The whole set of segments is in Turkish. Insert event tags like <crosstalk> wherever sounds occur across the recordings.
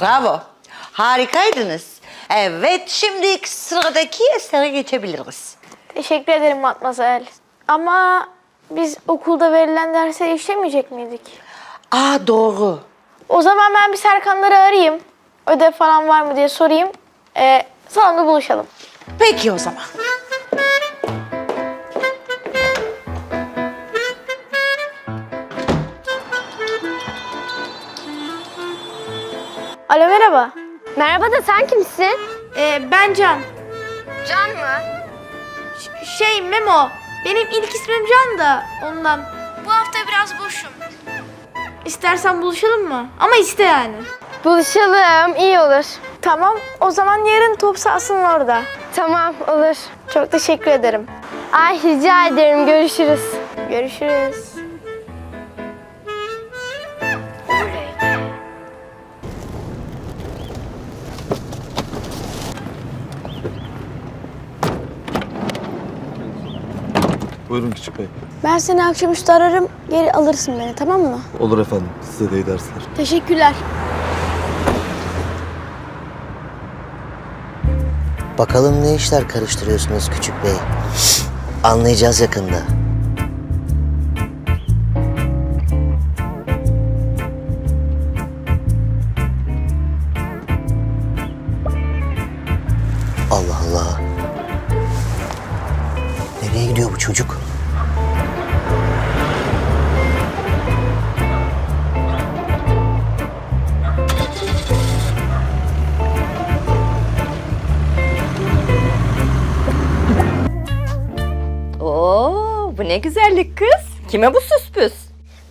Bravo. Harikaydınız. Evet, şimdi sıradaki esere geçebiliriz. Teşekkür ederim Matmazel. Ama biz okulda verilen derse işlemeyecek miydik? Aa doğru. O zaman ben bir Serkanları arayayım. Ödev falan var mı diye sorayım. Ee, salonda buluşalım. Peki o zaman. Merhaba. Merhaba da sen kimsin? Ee, ben Can. Can mı? Ş- şey Memo. Benim ilk ismim Can da ondan. Bu hafta biraz boşum. İstersen buluşalım mı? Ama iste yani. Buluşalım, iyi olur. Tamam. O zaman yarın top sahasının orada. Tamam, olur. Çok teşekkür ederim. Ay rica ederim, görüşürüz. Görüşürüz. Buyurun küçük bey. Ben seni akşamüstü ararım. Geri alırsın beni tamam mı? Olur efendim. Size de iyi dersler. Teşekkürler. Bakalım ne işler karıştırıyorsunuz küçük bey. Anlayacağız yakında. Nereye gidiyor bu çocuk? Oo, bu ne güzellik kız. Kime bu süspüs?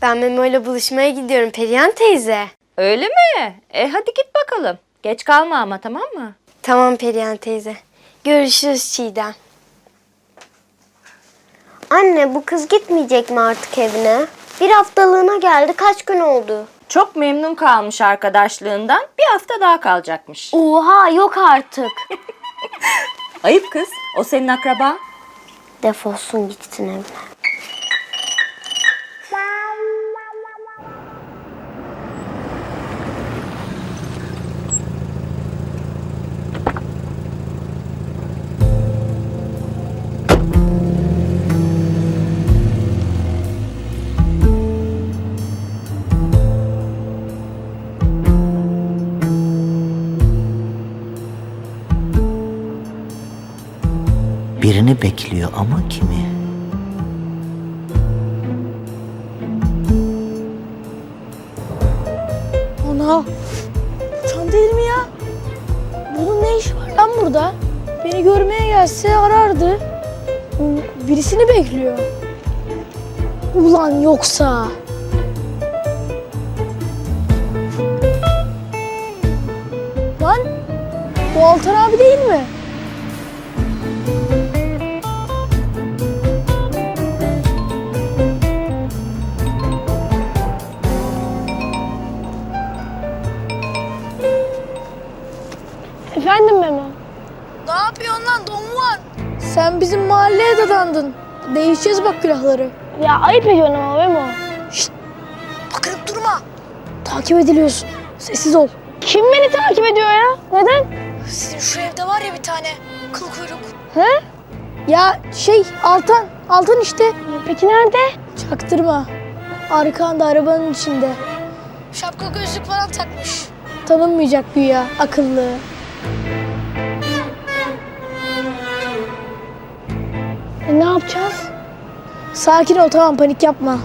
Ben Memo ile buluşmaya gidiyorum Perihan teyze. Öyle mi? E hadi git bakalım. Geç kalma ama tamam mı? Tamam Perihan teyze. Görüşürüz Çiğdem. Anne bu kız gitmeyecek mi artık evine? Bir haftalığına geldi kaç gün oldu? Çok memnun kalmış arkadaşlığından. Bir hafta daha kalacakmış. Oha yok artık. <laughs> Ayıp kız. O senin akraba. Defolsun gitsin evine. Birini bekliyor ama kimi? Ana. Can değil mi ya? Bunun ne işi var lan burada? Beni görmeye gelse arardı. Birisini bekliyor. Ulan yoksa. Lan bu Altan abi değil mi? Sen bizim mahalleye dadandın. Değişeceğiz bak külahları. Ya ayıp ediyorsun ama Memo. Şşt! Bakırıp durma. Takip ediliyorsun. Sessiz ol. Kim beni takip ediyor ya? Neden? Sizin şu evde var ya bir tane kıl kuyruk. He? Ya şey Altan. Altan işte. Peki nerede? Çaktırma. Arkanda arabanın içinde. Şapka gözlük falan takmış. Tanınmayacak güya akıllı. E, ne yapacağız? Sakin ol tamam panik yapma.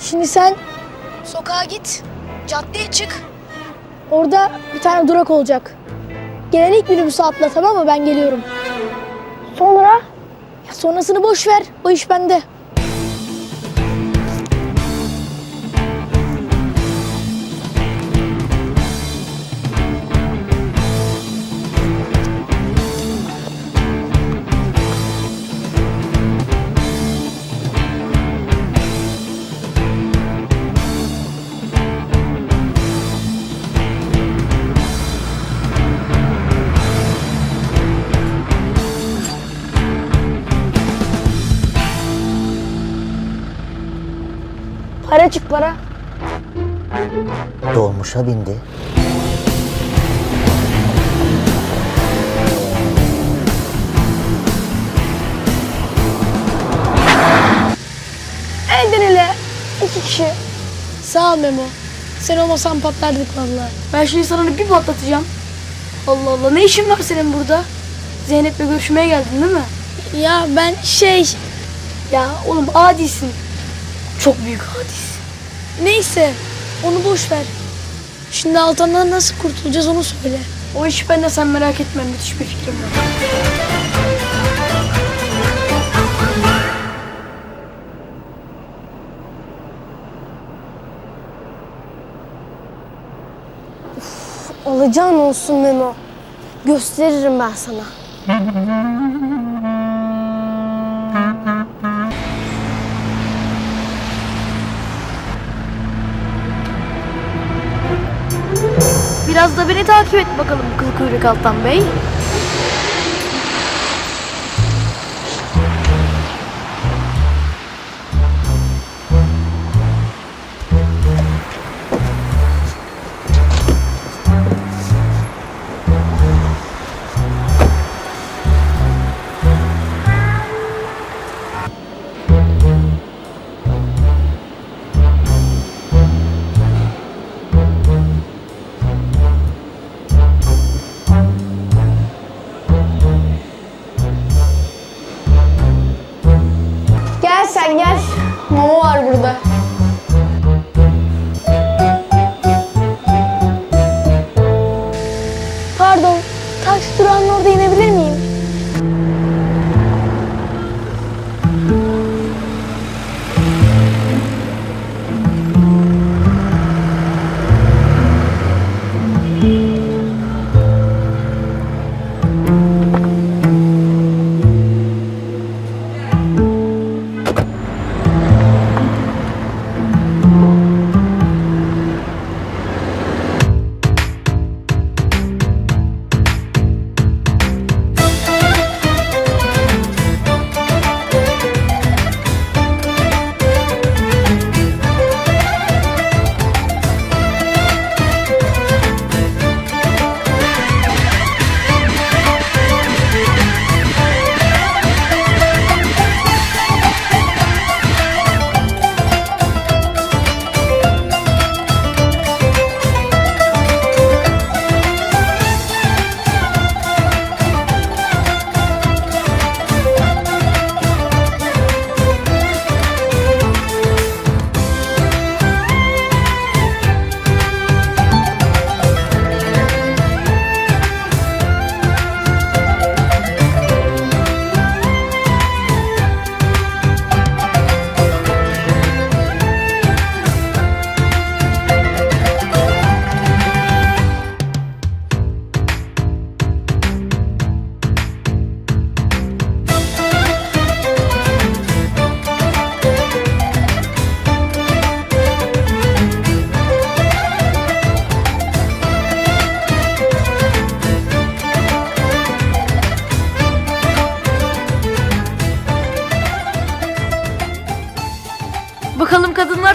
Şimdi sen sokağa git. Caddeye çık. Orada bir tane durak olacak. Gelen ilk minibüsü atla tamam mı? Ben geliyorum. Sonra? Ya sonrasını boş ver. O iş bende. Para çık para. Dolmuşa bindi. Elden ele. iki kişi. Sağ ol Memo. Sen olmasan patlardık vallahi. Ben şimdi sana bir patlatacağım. Allah Allah ne işin var senin burada? Zeynep'le görüşmeye geldin değil mi? Ya ben şey... Ya oğlum adisin. Çok büyük adisin. Neyse onu boş ver. Şimdi Altan'dan nasıl kurtulacağız onu söyle. O işi ben de sen merak etme müthiş bir fikrim var. Alacağın olsun Memo. Gösteririm ben sana. <laughs> beni takip et bakalım kıl kuyruk Altan Bey.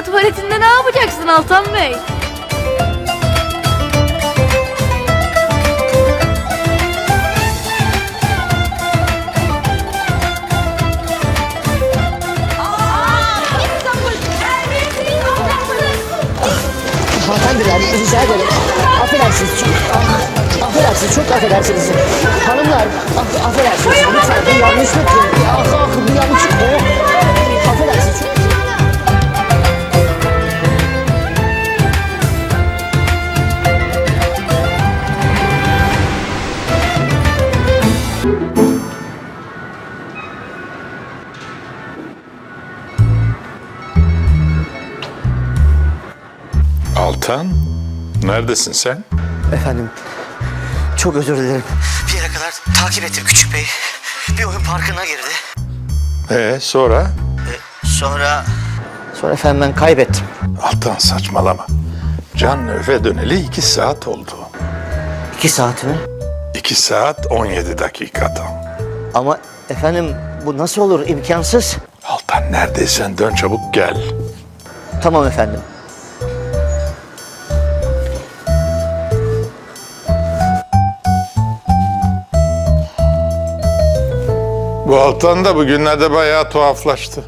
Tuvaletinde ne yapacaksın Altan Bey? Hanımefendiler rica ederim. Affedersiniz çok, affedersiniz çok affedersiniz. Hanımlar aff, affedersiniz lütfen bu yanlışlık. Ah ah bu yanlışlık. Oh. Altan, neredesin sen? Efendim çok özür dilerim. Bir yere kadar takip ettim küçük bey. Bir oyun parkına girdi. Ee, sonra? Sonra... Sonra efendim ben kaybettim. Altan saçmalama. Can eve döneli iki saat oldu. İki saat mi? İki saat 17 dakika tam. Ama efendim bu nasıl olur imkansız. Altan neredeysen dön çabuk gel. Tamam efendim. Altan da bugünlerde bayağı tuhaflaştı.